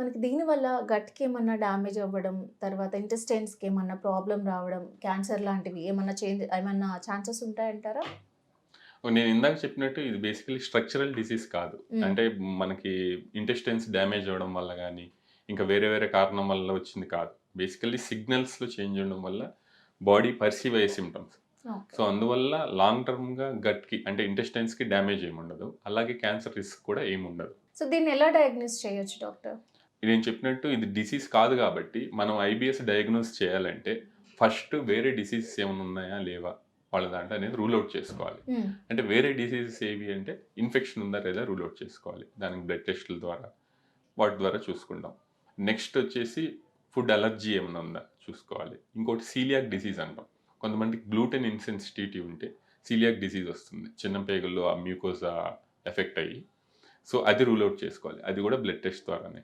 మనకి దీనివల్ల గట్‌కి ఏమన్నా డ్యామేజ్ అవ్వడం, తర్వాత ఇంటెస్టైన్స్‌కి ఏమన్నా ప్రాబ్లమ్ రావడం, క్యాన్సర్ లాంటివి ఏమన్నా చేంజ్ ఏమన్నా ఛాన్సెస్ ఉంటాయంటారా? నేను ఇందాక చెప్పినట్టు ఇది బేసికల్లీ స్ట్రక్చరల్ డిసీజ్ కాదు. అంటే మనకి ఇంటెస్టైన్స్ డ్యామేజ్ అవ్వడం వల్ల గానీ, ఇంకా వేరే వేరే కారణం వల్ల వచ్చింది కాదు. బేసికల్లీ సిగ్నల్స్‌లో చేంజ్ ఉండడం వల్ల బాడీ పర్సీవ్ అయ్యే సింప్టమ్స్. ఓకే. సో, అందువల్ల లాంగ్ టర్మ్‌గా గట్‌కి అంటే ఇంటెస్టైన్స్‌కి డ్యామేజ్ ఏముండదు. అలాగే క్యాన్సర్ రిస్క్ కూడా ఏముండదు. సో, దీన్ని ఎలా డయాగ్నోస్ చేయొచ్చు డాక్టర్? నేను చెప్పినట్టు ఇది డిసీజ్ కాదు కాబట్టి, మనం ఐబీఎస్ డయాగ్నోస్ చేయాలంటే ఫస్ట్ వేరే డిసీజెస్ ఏమైనా ఉన్నాయా? లేవా? వాళ్ళ దాంట్లో అనేది రూల్ ఔట్ చేసుకోవాలి. హ్మ్. అంటే వేరే డిసీజెస్ ఏవి అంటే ఇన్ఫెక్షన్ ఉందా లేదా రూల్ ఔట్ చేసుకోవాలి. దానికి బ్లడ్ టెస్టుల ద్వారా, వాటి ద్వారా చూసుకుంటాం. నెక్స్ట్ వచ్చేసి ఫుడ్ అలర్జీ ఏమైనా ఉందా చూసుకోవాలి. ఇంకోటి సీలియాక్ డిసీజ్ అంటాం. కొంతమందికి గ్లూటెన్ ఇన్సెన్సిటివిటీ ఉంటే సీలియాక్ డిసీజ్ వస్తుంది. చిన్న పేగుల్లో ఆ మ్యూకోసా ఎఫెక్ట్ అయ్యి. సో, అది రూల్ ఔట్ చేసుకోవాలి. అది కూడా బ్లడ్ టెస్ట్ ద్వారానే.